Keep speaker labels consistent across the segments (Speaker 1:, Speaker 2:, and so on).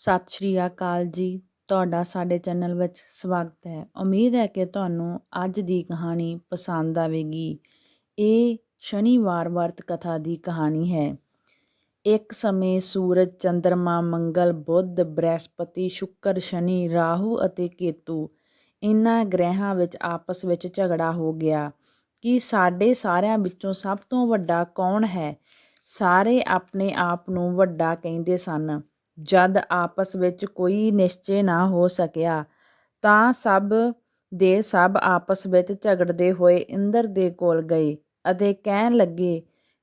Speaker 1: ਸਤਿ ਸ਼੍ਰੀ ਅਕਾਲ ਜੀ। ਤੁਹਾਡਾ ਸਾਡੇ ਚੈਨਲ ਵਿੱਚ ਸਵਾਗਤ ਹੈ। ਉਮੀਦ ਹੈ ਕਿ ਤੁਹਾਨੂੰ ਅੱਜ ਦੀ ਕਹਾਣੀ ਪਸੰਦ ਆਵੇਗੀ। ਇਹ ਸ਼ਨੀਵਾਰ ਵਰਤ ਕਥਾ ਦੀ ਕਹਾਣੀ ਹੈ। ਇੱਕ ਸਮੇਂ ਸੂਰਜ ਚੰ드ਰਮਾ ਮੰਗਲ, ਬੁੱਧ, ਬ੍ਰਹਿਸਪਤੀ, ਸ਼ੁੱਕਰ, ਸ਼ਨੀ, ਰਾਹੂ ਅਤੇ ਕੇਤੂ ਇਨ੍ਹਾਂ ਗ੍ਰਹਿਆਂ ਵਿੱਚ ਆਪਸ ਵਿੱਚ ਝਗੜਾ ਹੋ ਗਿਆ ਕਿ ਸਾਡੇ ਸਾਰਿਆਂ ਵਿੱਚੋਂ ਸਭ ਤੋਂ ਵੱਡਾ ਕੌਣ ਹੈ? ਸਾਰੇ ਆਪਣੇ ਆਪ ਨੂੰ ਵੱਡਾ ਕਹਿੰਦੇ ਸਨ। ਜਦ ਆਪਸ ਵਿੱਚ ਕੋਈ ਨਿਸ਼ਚੇ ਨਾ ਹੋ ਸਕਿਆ, ਤਾਂ ਸਭ ਦੇ ਸਭ ਆਪਸ ਵਿੱਚ ਝਗੜਦੇ ਹੋਏ ਇੰਦਰ ਦੇ ਕੋਲ ਗਏ ਅਤੇ ਕਹਿਣ ਲੱਗੇ,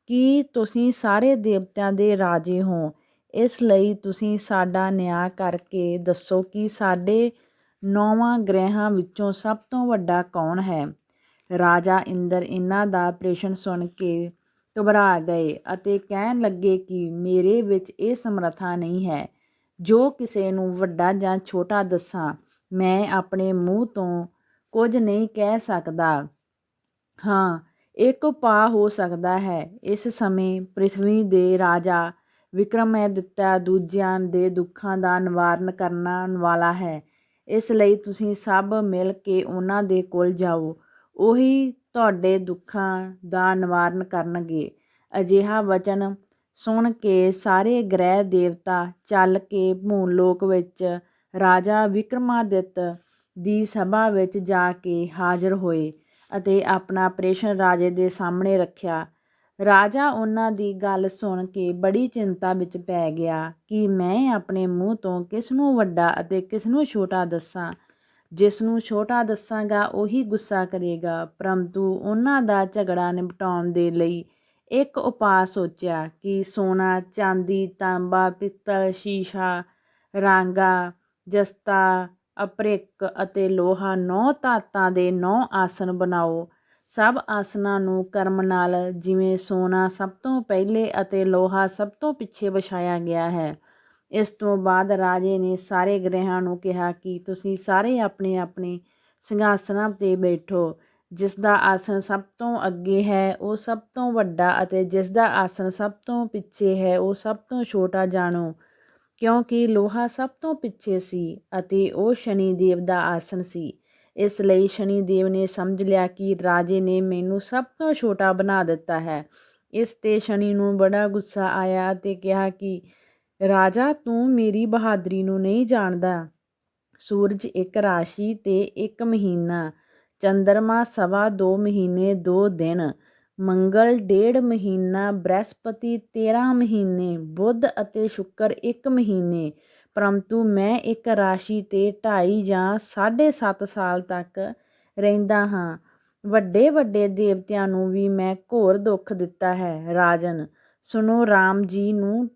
Speaker 1: ਕਿ ਤੁਸੀਂ ਸਾਰੇ ਦੇਵਤਿਆਂ ਦੇ ਰਾਜੇ ਹੋ? ਇਸ ਲਈ ਤੁਸੀਂ ਸਾਡਾ ਨਿਆਂ ਕਰਕੇ ਦੱਸੋ ਕਿ ਸਾਡੇ ਨੌਵਾਂ ਗ੍ਰਹਿਾਂ ਵਿੱਚੋਂ ਸਭ ਤੋਂ ਵੱਡਾ ਕੌਣ ਹੈ? ਰਾਜਾ ਇੰਦਰ ਇਹਨਾਂ ਦਾ ਪ੍ਰਸ਼ਨ ਸੁਣ ਕੇ ਘਬਰਾ ਗਏ ਅਤੇ ਕਹਿਣ ਲੱਗੇ ਕਿ ਮੇਰੇ ਵਿੱਚ ਇਹ ਸਮਰੱਥਾ ਨਹੀਂ ਹੈ। ਜੋ ਕਿਸੇ ਨੂੰ ਵੱਡਾ ਜਾਂ ਛੋਟਾ ਦੱਸਾਂ, ਮੈਂ ਆਪਣੇ ਮੂੰਹ ਤੋਂ ਕੁਝ ਨਹੀਂ ਕਹਿ ਸਕਦਾ। ਹਾਂ, ਇੱਕ ਉਪਾਅ ਹੋ ਸਕਦਾ ਹੈ। ਇਸ ਸਮੇਂ ਪ੍ਰਿਥਵੀ ਦੇ ਰਾਜਾ ਵਿਕਰਮਾਦਿੱਤਿਆ ਦੂਜਿਆਂ ਦੇ ਦੁੱਖਾਂ ਦਾ ਨਿਵਾਰਨ ਕਰਨ ਵਾਲਾ ਹੈ। ਇਸ ਲਈ ਤੁਸੀਂ ਸਭ ਮਿਲ ਕੇ ਉਹਨਾਂ ਦੇ ਕੋਲ ਜਾਓ। ਉਹੀ ਤੁਹਾਡੇ ਦੁੱਖਾਂ ਦਾ ਨਿਵਾਰਨ ਕਰਨਗੇ। ਅਜਿਹਾ ਵਚਨ ਸੁਣ ਕੇ ਸਾਰੇ ਗ੍ਰਹਿ ਦੇਵਤਾ ਚੱਲ ਕੇ ਭੂਲੋਕ ਵਿੱਚ ਰਾਜਾ ਵਿਕਰਮਾਦਿੱਤ ਦੀ ਸਭਾ ਵਿੱਚ ਜਾ ਕੇ ਹਾਜ਼ਰ ਹੋਏ ਅਤੇ ਆਪਣਾ ਪ੍ਰਸ਼ਨ ਰਾਜੇ ਦੇ ਸਾਹਮਣੇ ਰੱਖਿਆ। ਰਾਜਾ ਉਹਨਾਂ ਦੀ ਗੱਲ ਸੁਣ ਕੇ ਬੜੀ ਚਿੰਤਾ ਵਿੱਚ ਪੈ ਗਿਆ ਕਿ ਮੈਂ ਆਪਣੇ ਮੂੰਹ ਤੋਂ ਕਿਸ ਨੂੰ ਵੱਡਾ ਅਤੇ ਕਿਸ ਨੂੰ ਛੋਟਾ ਦੱਸਾਂ। ਜਿਸ ਨੂੰ ਛੋਟਾ ਦੱਸਾਂਗਾ ਉਹੀ ਗੁੱਸਾ ਕਰੇਗਾ, ਪਰੰਤੂ ਉਹਨਾਂ ਦਾ ਝਗੜਾ ਨਿਪਟਾਉਣ ਦੇ ਲਈ ਇੱਕ ਉਪਾਅ ਸੋਚਿਆ ਕਿ ਸੋਨਾ, ਚਾਂਦੀ, ਤਾਂਬਾ, ਪਿੱਤਲ, ਸ਼ੀਸ਼ਾ, ਰਾਂਗਾ, ਜਸਤਾ, ਅਪ੍ਰਿਕ ਅਤੇ ਲੋਹਾ ਨੌ ਧਾਤਾਂ ਦੇ ਨੌ ਆਸਨ ਬਣਾਓ। ਸਭ ਆਸਨਾਂ ਨੂੰ ਕਰਮ ਨਾਲ ਜਿਵੇਂ ਸੋਨਾ ਸਭ ਤੋਂ ਪਹਿਲੇ ਅਤੇ ਲੋਹਾ ਸਭ ਤੋਂ ਪਿੱਛੇ ਵਿਛਾਇਆ ਗਿਆ ਹੈ। ਇਸ ਤੋਂ ਬਾਅਦ ਰਾਜੇ ਨੇ ਸਾਰੇ ਗ੍ਰਹਿਆਂ ਨੂੰ ਕਿਹਾ ਕਿ ਤੁਸੀਂ ਸਾਰੇ ਆਪਣੇ ਆਪਣੇ ਸਿੰਘਾਸਨਾਂ 'ਤੇ ਬੈਠੋ। ਜਿਸ ਦਾ ਆਸਣ ਸਭ ਤੋਂ ਅੱਗੇ ਹੈ, ਉਹ ਸਭ ਤੋਂ ਵੱਡਾ ਅਤੇ ਜਿਸ ਦਾ ਆਸਣ ਸਭ ਤੋਂ ਪਿੱਛੇ ਹੈ, ਉਹ ਸਭ ਤੋਂ ਛੋਟਾ ਜਾਣੋ, ਕਿਉਂਕਿ ਲੋਹਾ ਸਭ ਤੋਂ ਪਿੱਛੇ ਸੀ ਅਤੇ ਉਹ ਸ਼ਨੀ ਦੇਵ ਦਾ ਆਸਣ ਸੀ। ਇਸ ਲਈ ਸ਼ਨੀ ਦੇਵ ਨੇ ਸਮਝ ਲਿਆ ਕਿ ਰਾਜੇ ਨੇ ਮੈਨੂੰ ਸਭ ਤੋਂ ਛੋਟਾ ਬਣਾ ਦਿੱਤਾ ਹੈ। ਇਸ ਤੇ ਸ਼ਨੀ ਨੂੰ ਬੜਾ ਗੁੱਸਾ ਆਇਆ ਅਤੇ ਕਿਹਾ ਕਿ, ਰਾਜਾ, ਤੂੰ ਮੇਰੀ ਬਹਾਦਰੀ ਨੂੰ ਨਹੀਂ ਜਾਣਦਾ। ਸੂਰਜ ਇੱਕ ਰਾਸ਼ੀ ਤੇ ਇੱਕ ਮਹੀਨਾ ਚੰਦਰਮਾ ਸਵਾ ਦੋ ਮਹੀਨੇ ਦੋ ਦਿਨ, ਮੰਗਲ ਡੇਢ ਮਹੀਨਾ, ਬ੍ਰਹਿਸਪਤੀ 13 ਮਹੀਨੇ, ਬੁੱਧ ਅਤੇ ਸ਼ੁੱਕਰ ਇੱਕ ਮਹੀਨੇ, ਪਰੰਤੂ ਮੈਂ ਇੱਕ ਰਾਸ਼ੀ ਤੇ ਢਾਈ ਜਾਂ 7.5 ਸਾਲ ਤੱਕ ਰਹਿੰਦਾ ਹਾਂ। ਵੱਡੇ ਵੱਡੇ ਦੇਵਤਿਆਂ ਨੂੰ ਵੀ ਮੈਂ ਘੋਰ ਦੁੱਖ ਦਿੱਤਾ ਹੈ। ਰਾਜਨ ਸੁਨੋ ਰਾਮ ਜੀ ਨੂੰ,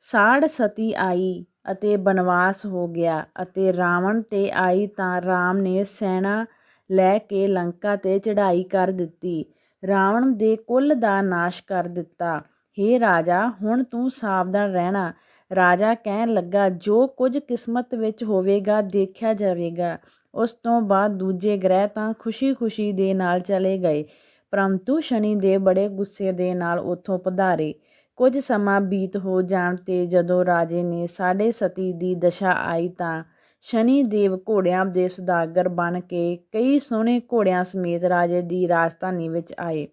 Speaker 1: ਸਾੜ ਸਤੀ ਆਈ ਅਤੇ ਬਨਵਾਸ ਹੋ ਗਿਆ ਅਤੇ ਰਾਵਣ ਤੇ ਆਈ ਤਾਂ ਰਾਮ ਨੇ ਸੈਨਾ ਲੈ ਕੇ ਲੰਕਾ ਤੇ ਚੜ੍ਹਾਈ ਕਰ ਦਿੱਤੀ। ਰਾਵਣ ਦੇ ਕੁੱਲ ਦਾ ਨਾਸ਼ ਕਰ ਦਿੱਤਾ। ਹੇ ਰਾਜਾ, ਹੁਣ ਤੂੰ ਸਾਵਧਾਨ ਰਹਿਣਾ। ਰਾਜਾ ਕਹਿਣ ਲੱਗਾ, ਜੋ ਕੁਝ ਕਿਸਮਤ ਵਿੱਚ ਹੋਵੇਗਾ, ਦੇਖਿਆ ਜਾਵੇਗਾ। ਉਸ ਤੋਂ ਬਾਅਦ ਦੂਜੇ ਗ੍ਰਹਿ ਤਾਂ ਖੁਸ਼ੀ-ਖੁਸ਼ੀ ਦੇ ਨਾਲ ਚਲੇ ਗਏ, ਪਰੰਤੂ ਸ਼ਨੀ ਦੇ ਬੜੇ ਗੁੱਸੇ ਦੇ ਨਾਲ ਉੱਥੋਂ ਪਧਾਰੇ। ਕੁਝ ਸਮਾਂ ਬੀਤ ਹੋ ਜਾਣ ਤੇ ਜਦੋਂ ਰਾਜੇ ਨੇ ਸਾਢੇ ਸਤੀ ਦੀ ਦਸ਼ਾ ਆਈ ਤਾਂ ਸ਼ਨੀ ਦੇਵ ਘੋੜਿਆਂ ਦੇ ਸੁਦਾਗਰ ਬਣ ਕੇ ਕਈ ਸੋਹਣੇ ਘੋੜਿਆਂ ਸਮੇਤ ਰਾਜੇ ਦੀ ਰਾਜਧਾਨੀ ਵਿੱਚ ਆਏ।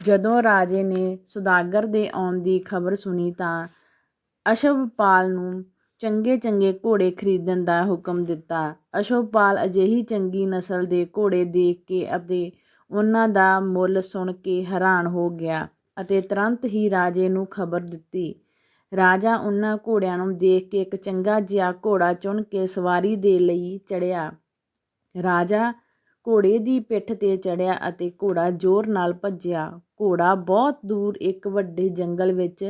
Speaker 1: ਜਦੋਂ ਰਾਜੇ ਨੇ ਸੁਦਾਗਰ ਦੇ ਆਉਣ ਦੀ ਖਬਰ ਸੁਣੀ ਤਾਂ ਅਸ਼ਵਪਾਲ ਨੂੰ ਚੰਗੇ ਚੰਗੇ ਘੋੜੇ ਖਰੀਦਣ ਦਾ ਹੁਕਮ ਦਿੱਤਾ। ਅਸ਼ਵਪਾਲ ਅਜਿਹੀ ਚੰਗੀ ਨਸਲ ਦੇ ਘੋੜੇ ਦੇਖ ਕੇ ਅਤੇ ਉਹਨਾਂ ਦਾ ਮੁੱਲ ਸੁਣ ਕੇ ਹੈਰਾਨ ਹੋ ਗਿਆ ਅਤੇ ਤੁਰੰਤ ਹੀ ਰਾਜੇ ਨੂੰ ਖਬਰ ਦਿੱਤੀ ਰਾਜਾ ਉਹਨਾਂ ਘੋੜਿਆਂ ਨੂੰ ਦੇਖ ਕੇ ਇੱਕ ਚੰਗਾ ਜਿਹਾ ਘੋੜਾ ਚੁਣ ਕੇ ਸਵਾਰੀ ਦੇ ਲਈ ਚੜ੍ਹਿਆ। ਰਾਜਾ ਘੋੜੇ ਦੀ ਪਿੱਠ ਤੇ ਚੜ੍ਹਿਆ ਅਤੇ ਘੋੜਾ ਜ਼ੋਰ ਨਾਲ ਭੱਜਿਆ। ਘੋੜਾ ਬਹੁਤ ਦੂਰ ਇੱਕ ਵੱਡੇ ਜੰਗਲ ਵਿੱਚ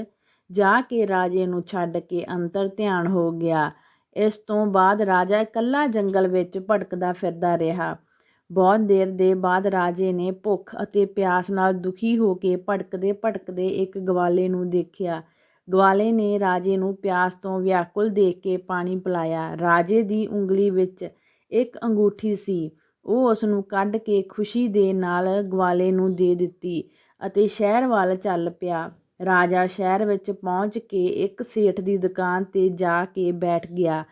Speaker 1: ਜਾ ਕੇ ਰਾਜੇ ਨੂੰ ਛੱਡ ਕੇ ਅੰਤਰ ਧਿਆਨ ਹੋ ਗਿਆ। ਇਸ ਤੋਂ ਬਾਅਦ ਰਾਜਾ ਇਕੱਲਾ ਜੰਗਲ ਵਿੱਚ ਭਟਕਦਾ ਫਿਰਦਾ ਰਿਹਾ। ਬਹੁਤ ਦੇਰ ਦੇ ਬਾਅਦ ਰਾਜੇ ਨੇ ਭੁੱਖ ਅਤੇ ਪਿਆਸ ਨਾਲ ਦੁਖੀ ਹੋ ਕੇ ਭਟਕਦੇ ਭਟਕਦੇ ਇੱਕ ਗਵਾਲੇ ਨੂੰ ਦੇਖਿਆ। ਗਵਾਲੇ ਨੇ ਰਾਜੇ ਨੂੰ ਪਿਆਸ ਤੋਂ ਵਿਆਕੁਲ ਦੇਖ ਕੇ ਪਾਣੀ ਪਿਲਾਇਆ। ਰਾਜੇ ਦੀ ਉਂਗਲੀ ਵਿੱਚ ਇੱਕ ਅੰਗੂਠੀ ਸੀ। ਉਹ ਉਸ ਨੂੰ ਕੱਢ ਕੇ ਖੁਸ਼ੀ ਦੇ ਨਾਲ ਗਵਾਲੇ ਨੂੰ ਦੇ ਦਿੱਤੀ ਅਤੇ ਸ਼ਹਿਰ ਵੱਲ ਚੱਲ ਪਿਆ। ਰਾਜਾ ਸ਼ਹਿਰ ਵਿੱਚ ਪਹੁੰਚ ਕੇ ਇੱਕ ਸੇਠ ਦੀ ਦੁਕਾਨ 'ਤੇ ਜਾ ਕੇ ਬੈਠ ਗਿਆ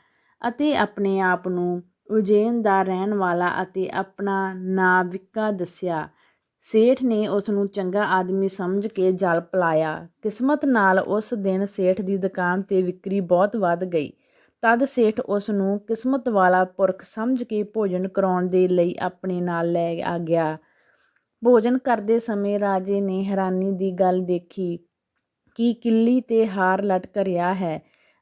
Speaker 1: ਅਤੇ ਆਪਣੇ ਆਪ ਨੂੰ ਉਜੈਨ ਦਾ ਰਹਿਣ ਵਾਲਾ ਅਤੇ ਆਪਣਾ ਨਾਂ ਵਿੱਕਾ ਦੱਸਿਆ। ਸੇਠ ਨੇ ਉਸ ਨੂੰ ਚੰਗਾ ਆਦਮੀ ਸਮਝ ਕੇ ਜਲ ਪਿਲਾਇਆ। ਕਿਸਮਤ ਨਾਲ ਉਸ ਦਿਨ ਸੇਠ ਦੀ ਦੁਕਾਨ 'ਤੇ ਵਿਕਰੀ ਬਹੁਤ ਵੱਧ ਗਈ। ਤਦ ਸੇਠ ਉਸ ਨੂੰ ਕਿਸਮਤ ਵਾਲਾ ਪੁਰਖ ਸਮਝ ਕੇ ਭੋਜਨ ਕਰਾਉਣ ਦੇ ਲਈ ਆਪਣੇ ਨਾਲ ਲੈ ਆ ਗਿਆ। ਭੋਜਨ ਕਰਦੇ ਸਮੇਂ ਰਾਜੇ ਨੇ ਹੈਰਾਨੀ ਦੀ ਗੱਲ ਦੇਖੀ ਕਿ ਕਿੱਲੀ 'ਤੇ ਹਾਰ ਲਟਕ ਰਿਹਾ ਹੈ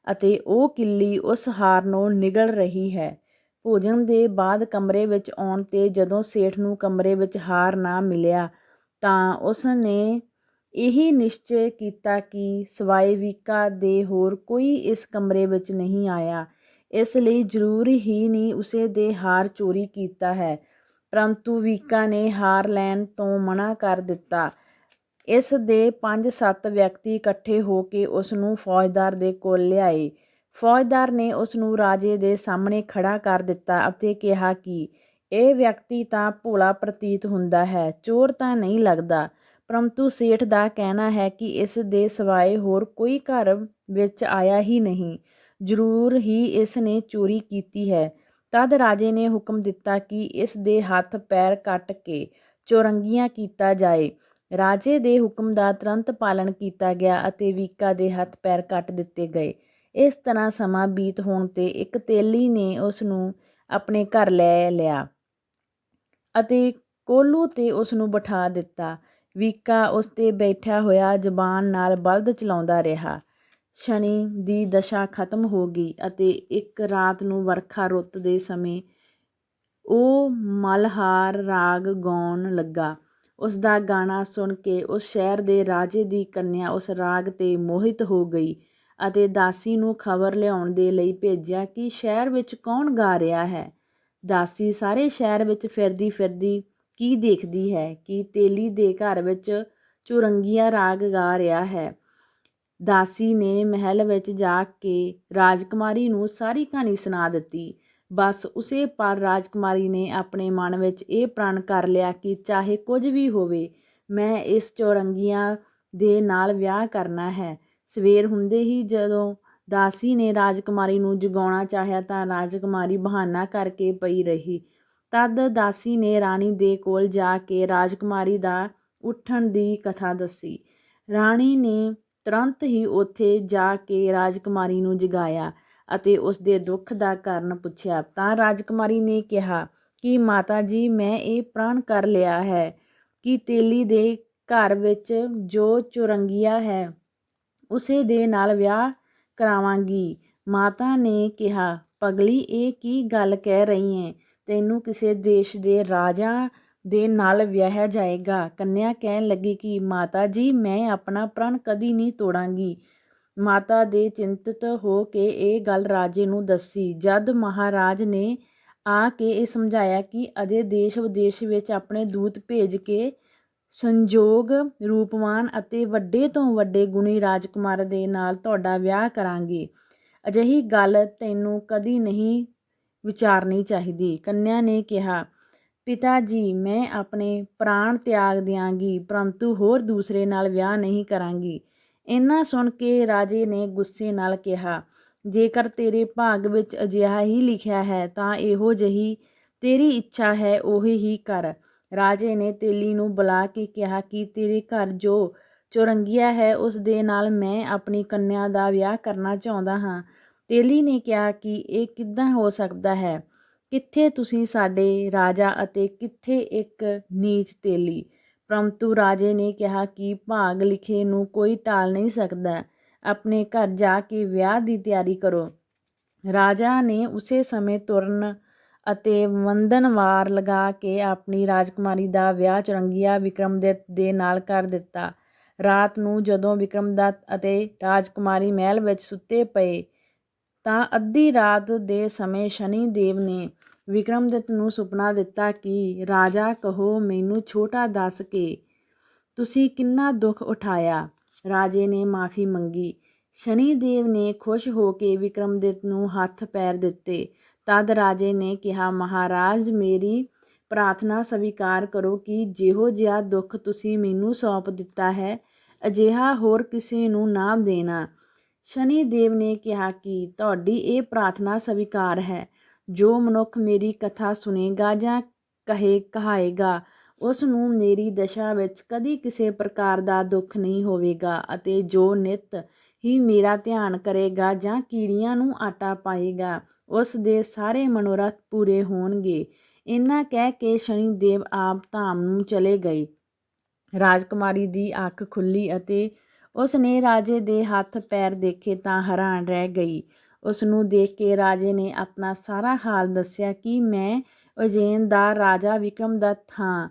Speaker 1: ਅਤੇ ਉਹ ਕਿੱਲੀ ਉਸ ਹਾਰ ਨੂੰ ਨਿਗਲ ਰਹੀ ਹੈ। ਭੋਜਨ ਦੇ ਬਾਅਦ ਕਮਰੇ ਵਿੱਚ ਆਉਣ 'ਤੇ ਜਦੋਂ ਸੇਠ ਨੂੰ ਕਮਰੇ ਵਿੱਚ ਹਾਰ ਨਾ ਮਿਲਿਆ, ਤਾਂ ਉਸ ਨੇ ਇਹ ਨਿਸ਼ਚੈ ਕੀਤਾ ਕਿ ਸਵਾਏ ਵੀਕਾ ਦੇ ਹੋਰ ਕੋਈ ਇਸ ਕਮਰੇ ਵਿੱਚ ਨਹੀਂ ਆਇਆ। ਇਸ ਲਈ ਜ਼ਰੂਰ ਹੀ ਨਹੀਂ ਉਸੇ ਦੇ ਹਾਰ ਚੋਰੀ ਕੀਤਾ ਹੈ, ਪਰੰਤੂ ਵੀਕਾ ਨੇ ਹਾਰ ਲੈਣ ਤੋਂ ਮਨਾ ਕਰ ਦਿੱਤਾ। ਇਸ ਦੇ 5-7 ਵਿਅਕਤੀ ਇਕੱਠੇ ਹੋ ਕੇ ਉਸ ਨੂੰ ਫੌਜਦਾਰ ਦੇ ਕੋਲ ਲਿਆਏ। ਫੌਜਦਾਰ ਨੇ ਉਸ ਨੂੰ ਰਾਜੇ ਦੇ ਸਾਹਮਣੇ ਖੜ੍ਹਾ ਕਰ ਦਿੱਤਾ ਅਤੇ ਕਿਹਾ ਕਿ ਇਹ ਵਿਅਕਤੀ ਤਾਂ ਭੋਲਾ ਪ੍ਰਤੀਤ ਹੁੰਦਾ ਹੈ, ਚੋਰ ਤਾਂ ਨਹੀਂ ਲੱਗਦਾ, ਪਰੰਤੂ ਸੇਠ ਦਾ ਕਹਿਣਾ ਹੈ ਕਿ ਇਸ ਦੇ ਸਿਵਾਏ ਹੋਰ ਕੋਈ ਘਰ ਵਿੱਚ ਆਇਆ ਹੀ ਨਹੀਂ, ਜ਼ਰੂਰ ਹੀ ਇਸ ਨੇ ਚੋਰੀ ਕੀਤੀ ਹੈ। ਤਦ ਰਾਜੇ ਨੇ ਹੁਕਮ ਦਿੱਤਾ ਕਿ ਇਸ ਦੇ ਹੱਥ ਪੈਰ ਕੱਟ ਕੇ ਚੋਰੰਗੀਆਂ ਕੀਤਾ ਜਾਏ। ਰਾਜੇ ਦੇ ਹੁਕਮ ਦਾ ਤੁਰੰਤ ਪਾਲਣ ਕੀਤਾ ਗਿਆ ਅਤੇ ਵੀਕਾ ਦੇ ਹੱਥ ਪੈਰ ਕੱਟ ਦਿੱਤੇ ਗਏ। ਇਸ ਤਰ੍ਹਾਂ ਸਮਾਂ ਬੀਤ ਹੋਣ 'ਤੇ ਇੱਕ ਤੇਲੀ ਨੇ ਉਸ ਨੂੰ ਆਪਣੇ ਘਰ ਲੈ ਲਿਆ ਅਤੇ ਕੋਲੂ 'ਤੇ ਉਸ ਨੂੰ ਬਿਠਾ ਦਿੱਤਾ। ਵੀਕਾ ਉਸ 'ਤੇ ਬੈਠਿਆ ਹੋਇਆ ਜ਼ਬਾਨ ਨਾਲ ਬਲਦ ਚਲਾਉਂਦਾ ਰਿਹਾ। ਸ਼ਨੀ ਦੀ ਦਸ਼ਾ ਖਤਮ ਹੋ ਗਈ ਅਤੇ ਇੱਕ ਰਾਤ ਨੂੰ ਵਰਖਾ ਰੁੱਤ ਦੇ ਸਮੇਂ ਉਹ ਮਲਹਾਰ ਰਾਗ ਗਾਉਣ ਲੱਗਾ। ਉਸ ਦਾ ਗਾਣਾ ਸੁਣ ਕੇ ਉਸ ਸ਼ਹਿਰ ਦੇ ਰਾਜੇ ਦੀ ਕੰਨਿਆ ਉਸ ਰਾਗ 'ਤੇ ਮੋਹਿਤ ਹੋ ਗਈ। ਅਤੇ ਦਾਸੀ ਨੂੰ ਖਬਰ ਲਿਆਉਣ ਦੇ ਲਈ ਭੇਜਿਆ ਕਿ ਸ਼ਹਿਰ ਵਿੱਚ ਕੌਣ ਗਾ ਰਿਹਾ ਹੈ। ਦਾਸੀ ਸਾਰੇ ਸ਼ਹਿਰ ਵਿੱਚ ਫਿਰਦੀ ਫਿਰਦੀ ਕੀ ਦੇਖਦੀ ਹੈ ਕਿ ਤੇਲੀ ਦੇ ਘਰ ਵਿੱਚ ਚੁਰੰਗੀਆਂ ਰਾਗ ਗਾ ਰਿਹਾ ਹੈ। ਦਾਸੀ ਨੇ ਮਹਿਲ ਵਿੱਚ ਜਾ ਕੇ ਰਾਜਕੁਮਾਰੀ ਨੂੰ ਸਾਰੀ ਕਹਾਣੀ ਸੁਣਾ ਦਿੱਤੀ। ਬਸ ਉਸੇ ਪਲ ਰਾਜਕੁਮਾਰੀ ਨੇ ਆਪਣੇ ਮਨ ਵਿੱਚ ਇਹ ਪ੍ਰਣ ਕਰ ਲਿਆ ਕਿ ਚਾਹੇ ਕੁਝ ਵੀ ਹੋਵੇ, ਮੈਂ ਇਸ ਚੌਰੰਗੀਆਂ ਦੇ ਨਾਲ ਵਿਆਹ ਕਰਨਾ ਹੈ। ਸਵੇਰ ਹੁੰਦੇ ਹੀ ਜਦੋਂ ਦਾਸੀ ਨੇ ਰਾਜਕੁਮਾਰੀ ਨੂੰ ਜਗਾਉਣਾ ਚਾਹਿਆ ਤਾਂ ਰਾਜਕੁਮਾਰੀ ਬਹਾਨਾ ਕਰਕੇ ਪਈ ਰਹੀ। ਤਦ ਦਾਸੀ ਨੇ ਰਾਣੀ ਦੇ ਕੋਲ ਜਾ ਕੇ ਰਾਜਕੁਮਾਰੀ ਦਾ ਉੱਠਣ ਦੀ ਕਥਾ ਦੱਸੀ। ਰਾਣੀ ਨੇ ਤੁਰੰਤ ਹੀ ਉੱਥੇ ਜਾ ਕੇ ਰਾਜਕੁਮਾਰੀ ਨੂੰ ਜਗਾਇਆ ਅਤੇ ਉਸਦੇ ਦੁੱਖ ਦਾ ਕਾਰਨ ਪੁੱਛਿਆ। ਤਾਂ ਰਾਜਕੁਮਾਰੀ ਨੇ ਕਿਹਾ ਕਿ, ਮਾਤਾ ਜੀ, ਮੈਂ ਇਹ ਪ੍ਰਣ ਕਰ ਲਿਆ ਹੈ ਕਿ ਤੇਲੀ ਦੇ ਘਰ ਵਿੱਚ ਜੋ ਚੁਰੰਗੀਆ ਹੈ ਉਸੇ ਦੇ ਨਾਲ ਵਿਆਹ ਕਰਾਵਾਂਗੀ। ਮਾਤਾ ਨੇ ਕਿਹਾ, ਪਗਲੀ, ਇਹ ਕੀ ਗੱਲ ਕਹਿ ਰਹੀ ਹੈ ਤੈਨੂੰ ਕਿਸੇ ਦੇਸ਼ ਦੇ ਰਾਜਾ ਦੇ ਨਾਲ ਵਿਆਹਿਆ ਜਾਏਗਾ। ਕੰਨਿਆ ਕਹਿਣ ਲੱਗੀ ਕਿ, ਮਾਤਾ ਜੀ, ਮੈਂ ਆਪਣਾ ਪ੍ਰਣ ਕਦੀ ਨਹੀਂ ਤੋੜਾਂਗੀ। ਮਾਤਾ ਦੇ ਚਿੰਤਤ ਹੋ ਕੇ ਇਹ ਗੱਲ ਰਾਜੇ ਨੂੰ ਦੱਸੀ। ਜਦ ਮਹਾਰਾਜ ਨੇ ਆ ਕੇ ਇਹ ਸਮਝਾਇਆ ਕਿ ਅਜੇ ਦੇਸ਼ ਵਿਦੇਸ਼ ਵਿੱਚ ਆਪਣੇ ਦੂਤ ਭੇਜ ਕੇ ਸੰਜੋਗ ਰੂਪਵਾਨ ਅਤੇ ਵੱਡੇ ਤੋਂ ਵੱਡੇ ਗੁਣੀ ਰਾਜਕੁਮਾਰ ਦੇ ਨਾਲ ਤੁਹਾਡਾ ਵਿਆਹ ਕਰਾਂਗੇ। ਅਜਿਹੀ ਗੱਲ ਤੈਨੂੰ ਕਦੀ ਨਹੀਂ ਵਿਚਾਰਨੀ ਚਾਹੀਦੀ। ਕੰਨਿਆ ਨੇ ਕਿਹਾ, ਪਿਤਾ ਜੀ, ਮੈਂ ਆਪਣੇ ਪ੍ਰਾਣ ਤਿਆਗ ਦਿਆਂਗੀ, ਪਰੰਤੂ ਹੋਰ ਦੂਸਰੇ ਨਾਲ ਵਿਆਹ ਨਹੀਂ ਕਰਾਂਗੀ। ਇੰਨਾ ਸੁਣ ਕੇ ਰਾਜੇ ਨੇ ਗੁੱਸੇ ਨਾਲ ਕਿਹਾ, ਜੇਕਰ ਤੇਰੇ ਭਾਗ ਵਿੱਚ ਅਜਿਹਾ ਹੀ ਲਿਖਿਆ ਹੈ, ਤਾਂ ਇਹੋ ਜਹੀ ਤੇਰੀ ਇੱਛਾ ਹੈ, ਉਹੀ ਹੀ ਕਰ। ਰਾਜੇ ਨੇ ਤੇਲੀ ਨੂੰ ਬੁਲਾ ਕੇ ਕਿਹਾ ਕਿ ਤੇਰੇ ਘਰ ਜੋ ਚੌਰੰਗੀਆ ਹੈ, ਉਸ ਦੇ ਨਾਲ ਮੈਂ ਆਪਣੀ ਕੰਨਿਆ ਦਾ ਵਿਆਹ ਕਰਨਾ ਚਾਹੁੰਦਾ ਹਾਂ। ਤੇਲੀ ਨੇ ਕਿਹਾ ਕਿ ਇਹ ਕਿੱਦਾਂ ਹੋ ਸਕਦਾ ਹੈ? ਕਿੱਥੇ ਤੁਸੀਂ ਸਾਡੇ ਰਾਜਾ ਅਤੇ ਕਿੱਥੇ ਇੱਕ ਨੀਚ ਤੇਲੀ? ਪਰੰਤੂ ਰਾਜੇ ਨੇ ਕਿਹਾ ਕਿ ਭਾਗ ਲਿਖੇ ਨੂੰ ਕੋਈ ਟਾਲ ਨਹੀਂ ਸਕਦਾ। ਆਪਣੇ ਘਰ ਜਾ ਕੇ ਵਿਆਹ ਦੀ ਤਿਆਰੀ ਕਰੋ। ਰਾਜਾ ਨੇ ਉਸੇ ਸਮੇਂ ਤੁਰਨ ਅਤੇ ਵੰਦਨਵਾਰ ਲਗਾ ਕੇ ਆਪਣੀ ਰਾਜਕੁਮਾਰੀ ਦਾ ਵਿਆਹ ਚੁਰੰਗੀਆ ਵਿਕਰਮਦੱਤ ਦੇ ਨਾਲ ਕਰ ਦਿੱਤਾ। ਰਾਤ ਨੂੰ ਜਦੋਂ ਵਿਕਰਮਦੱਤ ਅਤੇ ਰਾਜਕੁਮਾਰੀ ਮਹਿਲ ਵਿੱਚ ਸੁੱਤੇ ਪਏ, ਤਾਂ ਅੱਧੀ ਰਾਤ ਦੇ ਸਮੇਂ ਸ਼ਨੀ ਦੇਵ ਨੇ ਵਿਕਰਮਦਿੱਤ ਨੂੰ ਸੁਪਨਾ ਦਿੱਤਾ ਕਿ, ਰਾਜਾ, ਕਹੋ ਮੈਨੂੰ ਛੋਟਾ ਦੱਸ ਕੇ ਤੁਸੀਂ ਕਿੰਨਾ ਦੁੱਖ ਉਠਾਇਆ? ਰਾਜੇ ਨੇ ਮਾਫੀ ਮੰਗੀ। ਸ਼ਨੀ ਦੇਵ ਨੇ ਖੁਸ਼ ਹੋ ਕੇ ਵਿਕਰਮਦਿੱਤ ਨੂੰ ਹੱਥ ਪੈਰ ਦਿੱਤੇ ਤਦ ਰਾਜੇ ਨੇ ਕਿਹਾ, ਮਹਾਰਾਜ, ਮੇਰੀ ਪ੍ਰਾਰਥਨਾ ਸਵੀਕਾਰ ਕਰੋ ਕਿ ਜਿਹੋ ਜਿਹਾ ਦੁੱਖ ਤੁਸੀਂ ਮੈਨੂੰ ਸੌਂਪ ਦਿੱਤਾ ਹੈ, ਅਜਿਹਾ ਹੋਰ ਕਿਸੇ ਨੂੰ ਨਾ ਦੇਣਾ। ਸ਼ਨੀ ਦੇਵ ਨੇ ਕਿਹਾ ਕਿ ਤੁਹਾਡੀ ਇਹ ਪ੍ਰਾਰਥਨਾ ਸਵੀਕਾਰ ਹੈ। ਜੋ ਮਨੁੱਖ ਮੇਰੀ ਕਥਾ ਸੁਣੇਗਾ ਜਾਂ ਕਹੇ, ਕਹਾਏਗਾ, ਉਸ ਨੂੰ ਮੇਰੀ ਦਸ਼ਾ ਵਿੱਚ ਕਦੀ ਕਿਸੇ ਪ੍ਰਕਾਰ ਦਾ ਦੁੱਖ ਨਹੀਂ ਹੋਵੇਗਾ ਅਤੇ ਜੋ ਨਿੱਤ ਹੀ ਮੇਰਾ ਧਿਆਨ ਕਰੇਗਾ ਜਾਂ ਕੀੜੀਆਂ ਨੂੰ ਆਟਾ ਪਾਏਗਾ, ਉਸ ਦੇ ਸਾਰੇ ਮਨੋਰਥ ਪੂਰੇ ਹੋਣਗੇ। ਇੰਨਾ ਕਹਿ ਕੇ ਸ਼ਨੀ ਦੇਵ ਆਪ ਧਾਮ ਨੂੰ ਚਲੇ ਗਏ। ਰਾਜਕੁਮਾਰੀ ਦੀ ਅੱਖ ਖੁੱਲੀ ਅਤੇ ਉਸ ਨੇ ਰਾਜੇ ਦੇ ਹੱਥ ਪੈਰ ਦੇਖੇ ਤਾਂ ਹੈਰਾਨ ਰਹਿ ਗਈ। ਉਸ ਨੂੰ ਦੇਖ ਕੇ ਰਾਜੇ ਨੇ ਆਪਣਾ ਸਾਰਾ ਹਾਲ ਦੱਸਿਆ ਕਿ ਮੈਂ ਉਜੈਨ ਦਾ ਰਾਜਾ ਵਿਕਰਮਦੱਤ ਥਾਂ।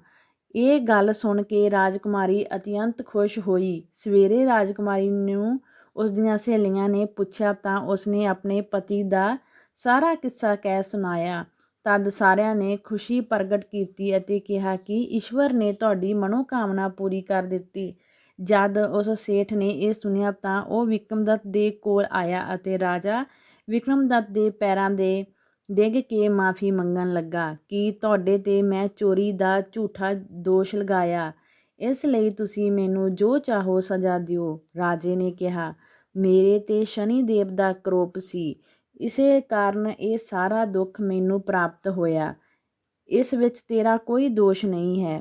Speaker 1: ਇਹ ਗੱਲ ਸੁਣ ਕੇ ਰਾਜਕੁਮਾਰੀ ਅਤਿਅੰਤ ਖੁਸ਼ ਹੋਈ। ਸਵੇਰੇ ਰਾਜਕੁਮਾਰੀ ਨੂੰ ਉਸ ਦੀਆਂ ਸਹੇਲੀਆਂ ਨੇ ਪੁੱਛਿਆ ਤਾਂ ਉਸਨੇ ਆਪਣੇ ਪਤੀ ਦਾ ਸਾਰਾ ਕਿੱਸਾ ਕਹਿ ਸੁਣਾਇਆ। ਤਦ ਸਾਰਿਆਂ ਨੇ ਖੁਸ਼ੀ ਪ੍ਰਗਟ ਕੀਤੀ ਅਤੇ ਕਿਹਾ ਕਿ ਈਸ਼ਵਰ ਨੇ ਤੁਹਾਡੀ ਮਨੋਕਾਮਨਾ ਪੂਰੀ ਕਰ ਦਿੱਤੀ। ਜਦ ਉਸ ਸੇਠ ਨੇ ਇਹ ਸੁਨਿਆ ਤਾਂ ਉਹ ਵਿਕਰਮਦੱਤ ਦੇ ਕੋਲ ਆਇਆ ਅਤੇ ਰਾਜਾ ਵਿਕਰਮਦੱਤ ਦੇ ਪੈਰਾਂ ਦੇ ਡਿੱਗ ਕੇ ਮਾਫੀ ਮੰਗਣ ਲੱਗਾ ਕਿ ਤੁਹਾਡੇ ਤੇ ਮੈਂ ਚੋਰੀ ਦਾ ਝੂਠਾ ਦੋਸ਼ ਲਗਾਇਆ। ਇਸ ਲਈ ਤੁਸੀਂ ਮੈਨੂੰ ਜੋ ਚਾਹੋ ਸਜ਼ਾ ਦਿਓ। ਰਾਜੇ ਨੇ ਕਿਹਾ, ਮੇਰੇ ਤੇ ਸ਼ਨੀ ਦੇਵ ਦਾ ਕਰੋਪ ਸੀ। ਇਸੇ ਕਾਰਨ ਇਹ ਸਾਰਾ ਦੁੱਖ ਮੈਨੂੰ ਪ੍ਰਾਪਤ ਹੋਇਆ। ਇਸ ਵਿੱਚ ਤੇਰਾ ਕੋਈ ਦੋਸ਼ ਨਹੀਂ ਹੈ।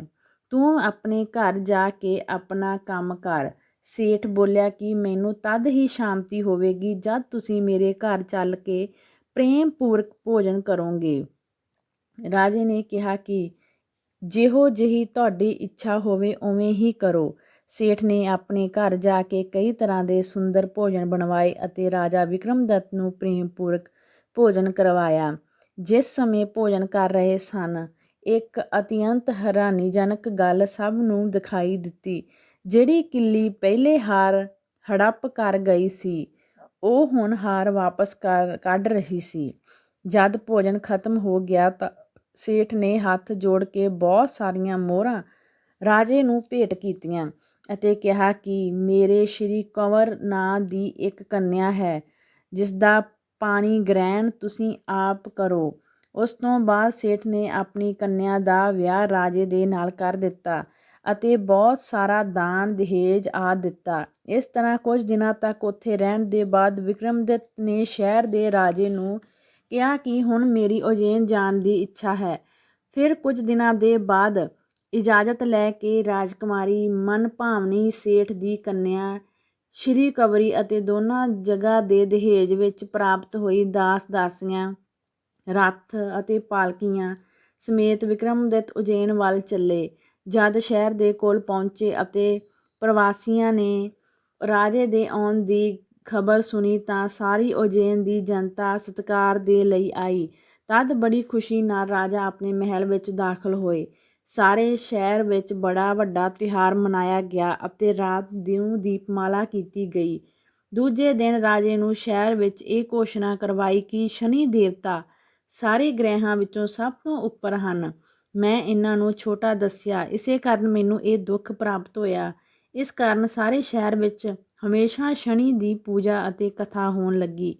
Speaker 1: ਤੂੰ ਆਪਣੇ ਘਰ ਜਾ ਕੇ ਆਪਣਾ ਕੰਮ ਕਰ। ਸੇਠ ਬੋਲਿਆ ਕਿ ਮੈਨੂੰ ਤਦ ਹੀ ਸ਼ਾਂਤੀ ਹੋਵੇਗੀ ਜਦ ਤੁਸੀਂ ਮੇਰੇ ਘਰ ਚੱਲ ਕੇ ਪ੍ਰੇਮ ਪੂਰਕ ਭੋਜਨ ਕਰੋਗੇ। ਰਾਜੇ ਨੇ ਕਿਹਾ ਕਿ ਜਿਹੋ ਜਿਹੀ ਤੁਹਾਡੀ ਇੱਛਾ ਹੋਵੇ, ਉਵੇਂ ਹੀ ਕਰੋ। ਸੇਠ ਨੇ ਆਪਣੇ ਘਰ ਜਾ ਕੇ ਕਈ ਤਰ੍ਹਾਂ ਦੇ ਸੁੰਦਰ ਭੋਜਨ ਬਣਵਾਏ ਅਤੇ ਰਾਜਾ ਵਿਕਰਮਦੱਤ ਨੂੰ ਪ੍ਰੇਮਪੂਰਕ ਭੋਜਨ ਕਰਵਾਇਆ। ਜਿਸ ਸਮੇਂ ਭੋਜਨ ਕਰ ਰਹੇ ਸਨ, ਇੱਕ ਅਤਿਅੰਤ ਹੈਰਾਨੀਜਨਕ ਗੱਲ ਸਭ ਨੂੰ ਦਿਖਾਈ ਦਿੱਤੀ, ਜਿਹੜੀ ਕਿੱਲੀ ਪਹਿਲੇ ਹਾਰ ਹੜੱਪ ਕਰ ਗਈ ਸੀ। ਉਹ ਹੁਣ ਹਾਰ ਵਾਪਸ ਕਰ, ਕੱਢ ਰਹੀ ਸੀ। ਜਦ ਭੋਜਨ ਖਤਮ ਹੋ ਗਿਆ ਤਾਂ ਸੇਠ ਨੇ ਹੱਥ ਜੋੜ ਕੇ ਬਹੁਤ ਸਾਰੀਆਂ ਮੋਹਰਾਂ ਰਾਜੇ ਨੂੰ ਭੇਟ ਕੀਤੀਆਂ ਅਤੇ ਕਿਹਾ ਕਿ ਮੇਰੇ ਸ਼੍ਰੀ ਕੰਵਰ ਨਾਂ ਦੀ ਇੱਕ ਕੰਨਿਆ ਹੈ, ਜਿਸ ਦਾ ਪਾਣੀ ਗ੍ਰਹਿਣ ਤੁਸੀਂ ਆਪ ਕਰੋ। ਉਸ ਤੋਂ ਬਾਅਦ ਸੇਠ ਨੇ ਆਪਣੀ ਕੰਨਿਆ ਦਾ ਵਿਆਹ ਰਾਜੇ ਦੇ ਨਾਲ ਕਰ ਦਿੱਤਾ ਅਤੇ ਬਹੁਤ ਸਾਰਾ ਦਾਨ ਦਹੇਜ ਆ ਦਿੱਤਾ। ਇਸ ਤਰ੍ਹਾਂ ਕੁਝ ਦਿਨਾਂ ਤੱਕ ਉੱਥੇ ਰਹਿਣ ਦੇ ਬਾਅਦ ਵਿਕਰਮਦਿੱਤ ਨੇ ਸ਼ਹਿਰ ਦੇ ਰਾਜੇ ਨੂੰ ਕਿਹਾ ਕਿ ਹੁਣ ਮੇਰੀ ਉਜੈਨ ਜਾਣ ਦੀ ਇੱਛਾ ਹੈ। ਫਿਰ ਕੁਝ ਦਿਨਾਂ ਦੇ ਬਾਅਦ ਇਜਾਜ਼ਤ ਲੈ ਕੇ ਰਾਜਕੁਮਾਰੀ ਮਨ ਭਾਵਨੀ ਸੇਠ ਦੀ ਕੰਨਿਆ, ਸ਼੍ਰੀ ਕਵਰੀ ਅਤੇ ਦੋਨਾਂ ਜਗ੍ਹਾ ਦੇ ਦਹੇਜ ਵਿੱਚ ਪ੍ਰਾਪਤ ਹੋਈ ਦਾਸ ਦਾਸੀਆਂ, ਰੱਥ ਅਤੇ ਪਾਲਕੀਆਂ ਸਮੇਤ ਵਿਕਰਮਦਿੱਤ ਉਜੈਨ ਵੱਲ ਚੱਲੇ। ਜਦ ਸ਼ਹਿਰ ਦੇ ਕੋਲ ਪਹੁੰਚੇ ਅਤੇ ਪ੍ਰਵਾਸੀਆਂ ਨੇ ਰਾਜੇ ਦੇ ਆਉਣ ਦੀ ਖਬਰ ਸੁਣੀ ਤਾਂ ਸਾਰੀ ਉਜੈਨ ਦੀ ਜਨਤਾ ਸਤਿਕਾਰ ਦੇ ਲਈ ਆਈ। ਤਦ ਬੜੀ ਖੁਸ਼ੀ ਨਾਲ ਰਾਜਾ ਆਪਣੇ ਮਹਿਲ ਵਿੱਚ ਦਾਖਲ ਹੋਏ। ਸਾਰੇ ਸ਼ਹਿਰ ਵਿੱਚ ਬੜਾ ਵੱਡਾ ਤਿਉਹਾਰ ਮਨਾਇਆ ਗਿਆ ਅਤੇ ਰਾਤ ਦਿਉ ਦੀਪਮਾਲਾ ਕੀਤੀ ਗਈ। ਦੂਜੇ ਦਿਨ ਰਾਜੇ ਨੂੰ ਸ਼ਹਿਰ ਵਿੱਚ ਇਹ ਘੋਸ਼ਣਾ ਕਰਵਾਈ ਕਿ ਸ਼ਨੀ ਦੇਵਤਾ ਸਾਰੇ ਗ੍ਰਹਿਆਂ ਵਿੱਚੋਂ ਸਭ ਤੋਂ ਉੱਪਰ ਹਨ। ਮੈਂ ਇਹਨਾਂ ਨੂੰ ਛੋਟਾ ਦੱਸਿਆ। ਇਸੇ ਕਾਰਨ ਮੈਨੂੰ ਇਹ ਦੁੱਖ ਪ੍ਰਾਪਤ ਹੋਇਆ। ਇਸ ਕਾਰਨ ਸਾਰੇ ਸ਼ਹਿਰ ਵਿੱਚ ਹਮੇਸ਼ਾ ਸ਼ਨੀ ਦੀ ਪੂਜਾ ਅਤੇ ਕਥਾ ਹੋਣ ਲੱਗੀ।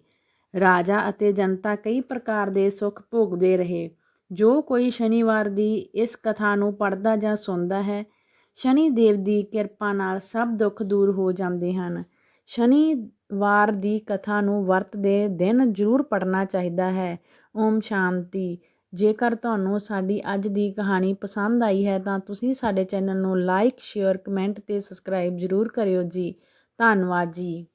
Speaker 1: ਰਾਜਾ ਅਤੇ ਜਨਤਾ ਕਈ ਪ੍ਰਕਾਰ ਦੇ ਸੁੱਖ ਭੋਗਦੇ ਰਹੇ। ਜੋ ਕੋਈ ਸ਼ਨੀਵਾਰ ਦੀ ਇਸ ਕਥਾ ਨੂੰ ਪੜ੍ਹਦਾ ਜਾਂ ਸੁਣਦਾ ਹੈ, ਸ਼ਨੀ ਦੇਵ ਦੀ ਕਿਰਪਾ ਨਾਲ ਸਭ ਦੁੱਖ ਦੂਰ ਹੋ ਜਾਂਦੇ ਹਨ। ਸ਼ਨੀਵਾਰ ਦੀ ਕਥਾ ਨੂੰ ਵਰਤ ਦੇ ਦਿਨ ਜ਼ਰੂਰ ਪੜ੍ਹਨਾ ਚਾਹੀਦਾ ਹੈ। ਓਮ ਸ਼ਾਂਤੀ। ਜੇਕਰ ਤੁਹਾਨੂੰ ਸਾਡੀ ਅੱਜ ਦੀ ਕਹਾਣੀ ਪਸੰਦ ਆਈ ਹੈ ਤਾਂ ਤੁਸੀਂ ਸਾਡੇ ਚੈਨਲ ਨੂੰ ਲਾਈਕ, ਸ਼ੇਅਰ, ਕਮੈਂਟ ਤੇ ਸਬਸਕ੍ਰਾਈਬ ਜ਼ਰੂਰ ਕਰਿਓ ਜੀ। ਧੰਨਵਾਦ ਜੀ।